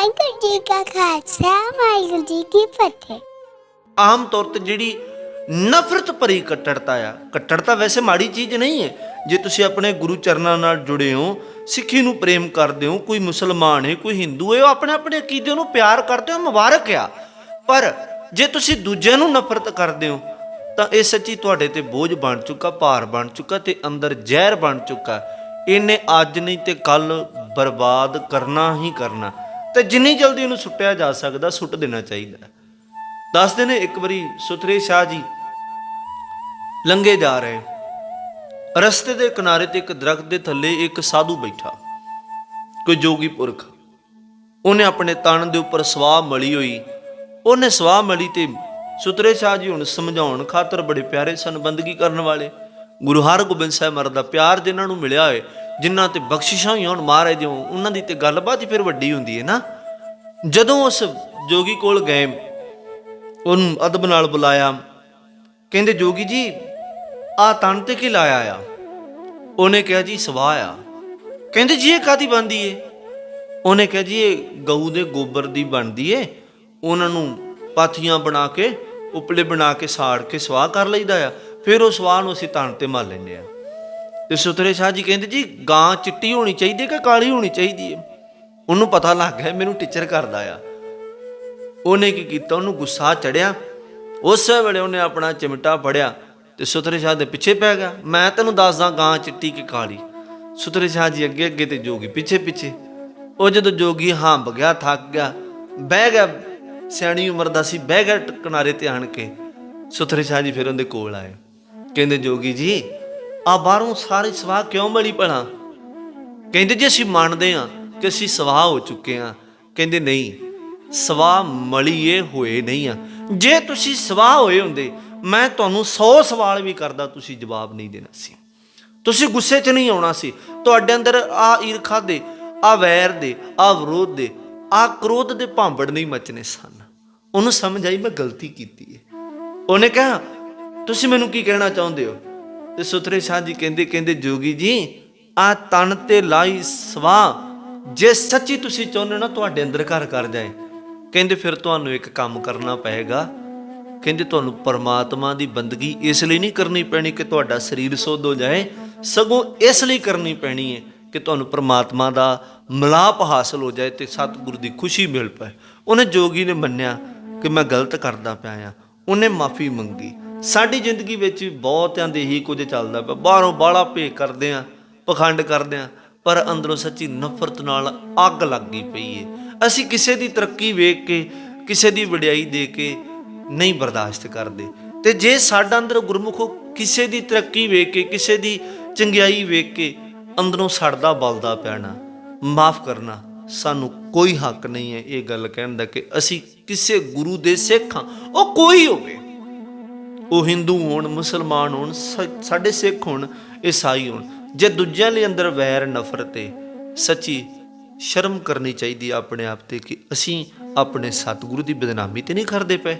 ਵਾਹਿਗੁਰੂ ਜੀ ਕਾ ਖਾਲਸਾ ਵਾਹਿਗੁਰੂ ਜੀ ਕੀ ਫਤਿਹ ਆਮ ਤੌਰ ਤੇ ਜਿਹੜੀ ਨਫ਼ਰਤ ਭਰੀ ਕੱਟੜਤਾ ਆ ਕੱਟੜਤਾ ਵੈਸੇ ਮਾੜੀ ਚੀਜ਼ ਨਹੀਂ ਹੈ ਜੇ ਤੁਸੀਂ ਆਪਣੇ ਗੁਰੂ ਚਰਨਾਂ ਨਾਲ ਜੁੜੇ ਹੋ ਸਿੱਖੀ ਨੂੰ ਪ੍ਰੇਮ ਕਰਦੇ ਹੋ ਕੋਈ ਮੁਸਲਮਾਨ ਹੈ ਕੋਈ ਹਿੰਦੂ ਹੈ ਉਹ ਆਪਣੇ ਆਪਣੇ ਅਕੀਦੇ ਨੂੰ ਪਿਆਰ ਕਰਦੇ ਹੋ ਮੁਬਾਰਕ ਆ ਪਰ ਜੇ ਤੁਸੀਂ ਦੂਜਿਆਂ ਨੂੰ ਨਫ਼ਰਤ ਕਰਦੇ ਹੋ ਤਾਂ ਇਹ ਸੱਚੀ ਤੁਹਾਡੇ ਤੇ ਬੋਝ ਬਣ ਚੁੱਕਾ ਭਾਰ ਬਣ ਚੁੱਕਾ ਤੇ ਅੰਦਰ ਜ਼ਹਿਰ ਬਣ ਚੁੱਕਾ ਇਹਨੇ ਅੱਜ ਨਹੀਂ ਤੇ ਕੱਲ ਬਰਬਾਦ ਕਰਨਾ ਹੀ ਕਰਨਾ ਤੇ ਜਿੰਨੀ ਜਲਦੀ ਉਹਨੂੰ ਸੁੱਟਿਆ ਜਾ ਸਕਦਾ, ਸੁੱਟ ਦੇਣਾ ਚਾਹੀਦਾ ਦੱਸਦੇ ਨੇ ਇੱਕ ਵਾਰੀ ਸੁਥਰੇ ਸ਼ਾਹ ਜੀ ਲੰਘੇ ਜਾ ਰਹੇ ਰਸਤੇ ਦੇ ਕਿਨਾਰੇ ਤੇ ਇੱਕ ਦਰਖਤ ਦੇ ਥੱਲੇ ਇੱਕ ਸਾਧੂ ਬੈਠਾ। ਕੋਈ ਜੋਗੀ ਪੁਰਖ। ਉਹਨੇ ਆਪਣੇ ਤਨ ਦੇ ਉੱਪਰ ਸਵਾਹ ਮਲੀ ਹੋਈ। ਉਹਨੇ ਸਵਾਹ ਮਲੀ ਤੇ ਸੁਤਰੇ ਸ਼ਾਹ ਜੀ ਹੁਣ ਸਮਝਾਉਣ ਖਾਤਰ ਬੜੇ ਪਿਆਰੇ ਸਨ ਬੰਦਗੀ ਕਰਨ ਵਾਲੇ। ਗੁਰੂ ਹਰਗੋਬਿੰਦ ਸਾਹਿਬ ਮਰ ਦਾ ਪਿਆਰ ਜਿਨ੍ਹਾਂ ਨੂੰ ਮਿਲਿਆ ਹੋਏ ਜਿਨ੍ਹਾਂ ਤੇ ਬਖਸ਼ਿਸ਼ਾਂ ਹੀ ਹੋਣ ਮਹਾਰਾਜ ਦਿਓ ਉਹਨਾਂ ਦੀ ਤੇ ਗੱਲਬਾਤ ਹੀ ਫਿਰ ਵੱਡੀ ਹੁੰਦੀ ਹੈ ਨਾ। ਜਦੋਂ ਉਸ ਜੋਗੀ ਕੋਲ ਗਏ, ਉਹਨੂੰ ਅਦਬ ਨਾਲ ਬੁਲਾਇਆ, ਕਹਿੰਦੇ, ਜੋਗੀ ਜੀ, ਆ ਤਨ ਤੇ ਕੀ ਲਾਇਆ ਆ? ਉਹਨੇ ਕਿਹਾ, ਜੀ ਸਵਾਹ ਆ। ਕਹਿੰਦੇ, ਜੀ, ਇਹ ਕਾਦੀ ਬੰਦੀ ਏ? ਉਹਨੇ ਕਿਹਾ, ਜੀ, ਇਹ ਗਊ ਦੇ ਗੋਬਰ ਦੀ ਬਣਦੀ ਏ। ਉਹਨਾਂ ਨੂੰ ਪਾਥੀਆਂ ਬਣਾ ਕੇ, ਉਪਲੇ ਬਣਾ ਕੇ ਸਾੜ ਕੇ ਸਵਾਹ ਕਰ ਲਈਦਾ ਆ। ਫਿਰ ਉਹ ਸਵਾਹ ਨੂੰ ਅਸੀਂ ਤਨ ਤੇ ਮਾਰ ਲੈਂਦੇ ਆ। ਤੇ ਸੁਤਰੇ ਸ਼ਾਹ ਜੀ ਕਹਿੰਦੇ ਜੀ, ਗਾਂ ਚਿੱਟੀ ਹੋਣੀ ਚਾਹੀਦੀ ਹੈ ਕਿ ਕਾਲੀ ਹੋਣੀ ਚਾਹੀਦੀ ਹੈ? ਉਹਨੂੰ ਪਤਾ ਲੱਗ ਗਿਆ, ਮੈਨੂੰ ਟੀਚਰ ਕਰਦਾ ਆ। ਉਹਨੇ ਕੀ ਕੀਤਾ? ਉਹਨੂੰ ਗੁੱਸਾ ਚੜਿਆ। ਉਸ ਵੇਲੇ ਉਹਨੇ ਆਪਣਾ ਚਿਮਟਾ ਫੜਿਆ ਤੇ ਸੁਤਰੇ ਸ਼ਾਹ ਦੇ ਪਿੱਛੇ ਪੈ ਗਿਆ। ਮੈਂ ਤੈਨੂੰ ਦੱਸਦਾ, ਗਾਂ ਚਿੱਟੀ ਕਿ ਕਾਲੀ? ਸੁਤਰੇ ਸ਼ਾਹ ਜੀ ਅੱਗੇ ਅੱਗੇ ਤੇ ਜੋਗੀ ਪਿੱਛੇ ਪਿੱਛੇ। ਉਹ ਜਦੋਂ ਜੋਗੀ ਹੰਬ ਗਿਆ, ਥੱਕ ਗਿਆ, ਬਹਿ ਗਿਆ, ਸਿਆਣੀ ਉਮਰ ਦਾ ਸੀ, ਬਹਿ ਗਿਆ ਕਿਨਾਰੇ ਤੇ ਆਣ ਕੇ। ਸੁਤਰੇ ਸ਼ਾਹ ਜੀ ਫਿਰ ਉਹਦੇ ਕੋਲ ਆਏ। ਕਹਿੰਦੇ, ਜੋਗੀ ਜੀ ਆ ਬਾਹਰੋਂ ਸਾਰੀ ਸਵਾਹ ਕਿਉਂ ਮਲੀ ਭਲਾ ਕਹਿੰਦੇ ਜੇ ਅਸੀਂ ਮੰਨਦੇ ਹਾਂ ਕਿ ਅਸੀਂ ਸਵਾਹ ਹੋ ਚੁੱਕੇ ਹਾਂ। ਕਹਿੰਦੇ ਨਹੀਂ, ਸਵਾਹ ਮਲੀਏ ਹੋਏ ਨਹੀਂ ਆ। ਜੇ ਤੁਸੀਂ ਸਵਾਹ ਹੋਏ ਹੁੰਦੇ, ਮੈਂ ਤੁਹਾਨੂੰ 100 ਸਵਾਲ ਵੀ ਕਰਦਾ, ਤੁਸੀਂ ਜਵਾਬ ਨਹੀਂ ਦੇਣਾ ਸੀ। ਤੁਸੀਂ ਗੁੱਸੇ 'ਚ ਨਹੀਂ ਆਉਣਾ ਸੀ। ਤੁਹਾਡੇ ਅੰਦਰ ਆ ਈਰਖਾ ਦੇ, ਆ ਵੈਰ ਦੇ, ਆ ਵਿਰੋਧ ਦੇ, ਆ ਕ੍ਰੋਧ ਦੇ ਭਾਂਬੜ ਨਹੀਂ ਮਚਨੇ ਸਨ। ਉਹਨੂੰ ਸਮਝ ਆਈ ਮੈਂ ਗਲਤੀ ਕੀਤੀ ਹੈ ਉਹਨੇ ਕਿਹਾ, ਤੁਸੀਂ ਮੈਨੂੰ ਕੀ ਕਹਿਣਾ ਚਾਹੁੰਦੇ ਹੋ? ਤੇ ਸੁਤਰੇ ਸ਼ਾਹ ਜੀ ਕਹਿੰਦੇ ਕਹਿੰਦੇ ਜੋਗੀ ਜੀ, ਆ ਤਨ ਤੇ ਲਾਈ ਸਵਾਹ ਜੇ ਸੱਚੀ ਤੁਸੀਂ ਚਾਹੁੰਦੇ ਹੋ ਨਾ ਤੁਹਾਡੇ ਅੰਦਰ ਘਰ ਕਰ ਜਾਏ। ਕਹਿੰਦੇ ਫਿਰ ਤੁਹਾਨੂੰ ਇੱਕ ਕੰਮ ਕਰਨਾ ਪਏਗਾ। ਕਹਿੰਦੇ ਤੁਹਾਨੂੰ ਪਰਮਾਤਮਾ ਦੀ ਬੰਦਗੀ ਇਸ ਲਈ ਨਹੀਂ ਕਰਨੀ ਪੈਣੀ ਕਿ ਤੁਹਾਡਾ ਸਰੀਰ ਸੁੱਧ ਹੋ ਜਾਏ। ਸਗੋਂ ਇਸ ਲਈ ਕਰਨੀ ਪੈਣੀ ਹੈ ਕਿ ਤੁਹਾਨੂੰ ਪਰਮਾਤਮਾ ਦਾ ਮਿਲਾਪ ਹਾਸਲ ਹੋ ਜਾਏ ਤੇ ਸਤਿਗੁਰੂ ਦੀ ਖੁਸ਼ੀ ਮਿਲ ਪਏ। ਉਹਨੇ ਜੋਗੀ ਨੇ ਮੰਨਿਆ ਕਿ ਮੈਂ ਗਲਤ ਕਰਦਾ ਪਿਆ ਆ ਉਹਨੇ ਮਾਫੀ ਮੰਗੀ। ਸਾਡੀ ਜ਼ਿੰਦਗੀ ਵਿੱਚ ਵੀ ਬਹੁਤਿਆਂ ਦੇ ਹੀ ਕੁਝ ਚੱਲਦਾ ਪਿਆ। ਬਾਹਰੋਂ ਬਾਲਾ ਭੇਕ ਕਰਦੇ ਆ, ਪਖੰਡ ਕਰਦੇ ਆ, ਪਰ ਅੰਦਰੋਂ ਸੱਚੀ ਨਫ਼ਰਤ ਨਾਲ ਅੱਗ ਲੱਗ ਗਈ ਪਈ ਏ। ਅਸੀਂ ਕਿਸੇ ਦੀ ਤਰੱਕੀ ਵੇਖ ਕੇ, ਕਿਸੇ ਦੀ ਵਡਿਆਈ ਦੇ ਕੇ ਨਹੀਂ ਬਰਦਾਸ਼ਤ ਕਰਦੇ। ਤੇ ਜੇ ਸਾਡਾ ਅੰਦਰ ਗੁਰਮੁਖੋ ਕਿਸੇ ਦੀ ਤਰੱਕੀ ਵੇਖ ਕੇ, ਕਿਸੇ ਦੀ ਚੰਗਿਆਈ ਵੇਖ ਕੇ ਅੰਦਰੋਂ ਸੜਦਾ ਬਲਦਾ ਪੈਣਾ, ਮਾਫ ਕਰਨਾ ਸਾਨੂੰ ਕੋਈ ਹੱਕ ਨਹੀਂ ਹੈ ਇਹ ਗੱਲ ਕਹਿਣ ਦਾ ਕਿ ਅਸੀਂ ਕਿਸੇ ਗੁਰੂ ਦੇ ਸਿੱਖ ਹਾਂ। ਉਹ ਕੋਈ ਹੋਵੇ। ਉਹ ਹਿੰਦੂ ਹੋਣ, ਮੁਸਲਮਾਨ ਹੋਣ, ਸ- ਸਾਡੇ ਸਿੱਖ ਹੋਣ, ਈਸਾਈ ਹੋਣ, ਜੇ ਦੂਜਿਆਂ ਲਈ ਅੰਦਰ ਵੈਰ, ਨਫ਼ਰਤ ਹੈ ਸੱਚੀ ਸ਼ਰਮ ਕਰਨੀ ਚਾਹੀਦੀ ਆਪਣੇ ਆਪ ਤੇ ਕਿ ਅਸੀਂ ਆਪਣੇ ਸਤਿਗੁਰੂ ਦੀ ਬਦਨਾਮੀ ਤੇ ਨਹੀਂ ਕਰਦੇ ਪਏ।